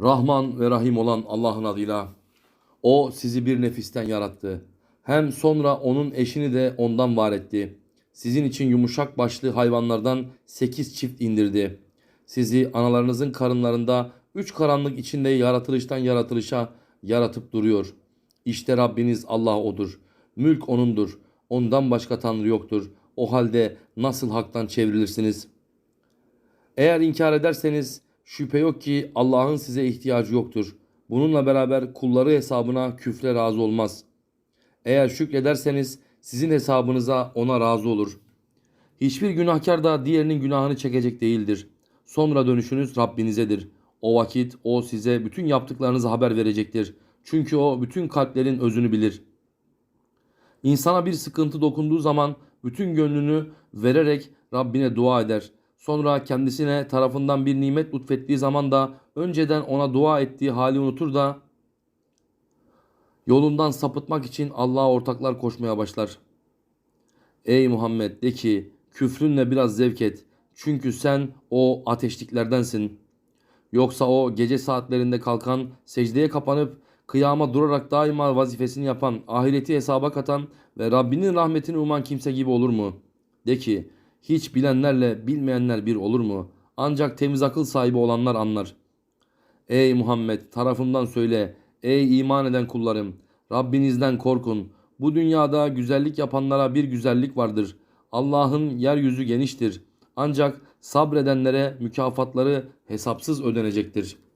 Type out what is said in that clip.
Rahman ve Rahim olan Allah'ın adıyla. O sizi bir nefisten yarattı. Hem sonra onun eşini de ondan var etti. Sizin için yumuşak başlı hayvanlardan sekiz çift indirdi. Sizi analarınızın karınlarında üç karanlık içinde yaratılıştan yaratılışa yaratıp duruyor. İşte Rabbiniz Allah odur. Mülk O'nundur. Ondan başka Tanrı yoktur. O halde nasıl haktan çevrilirsiniz? Eğer inkar ederseniz şüphe yok ki Allah'ın size ihtiyacı yoktur. Bununla beraber kulları hesabına küfre razı olmaz. Eğer şükrederseniz sizin hesabınıza ona razı olur. Hiçbir günahkar da diğerinin günahını çekecek değildir. Sonra dönüşünüz Rabbinizedir. O vakit o size bütün yaptıklarınızı haber verecektir. Çünkü o bütün kalplerin özünü bilir. İnsana bir sıkıntı dokunduğu zaman bütün gönlünü vererek Rabbine dua eder. Sonra kendisine tarafından bir nimet lütfettiği zaman da önceden ona dua ettiği hali unutur da yolundan sapıtmak için Allah'a ortaklar koşmaya başlar. Ey Muhammed de ki küfrünle biraz zevk et. Çünkü sen o ateşliklerdensin. Yoksa o gece saatlerinde kalkan, secdeye kapanıp kıyama durarak daima vazifesini yapan, ahireti hesaba katan ve Rabbinin rahmetini uman kimse gibi olur mu? De ki hiç bilenlerle bilmeyenler bir olur mu? Ancak temiz akıl sahibi olanlar anlar. Ey Muhammed tarafımdan söyle. Ey iman eden kullarım. Rabbinizden korkun. Bu dünyada güzellik yapanlara bir güzellik vardır. Allah'ın yeryüzü geniştir. Ancak sabredenlere mükafatları hesapsız ödenecektir.''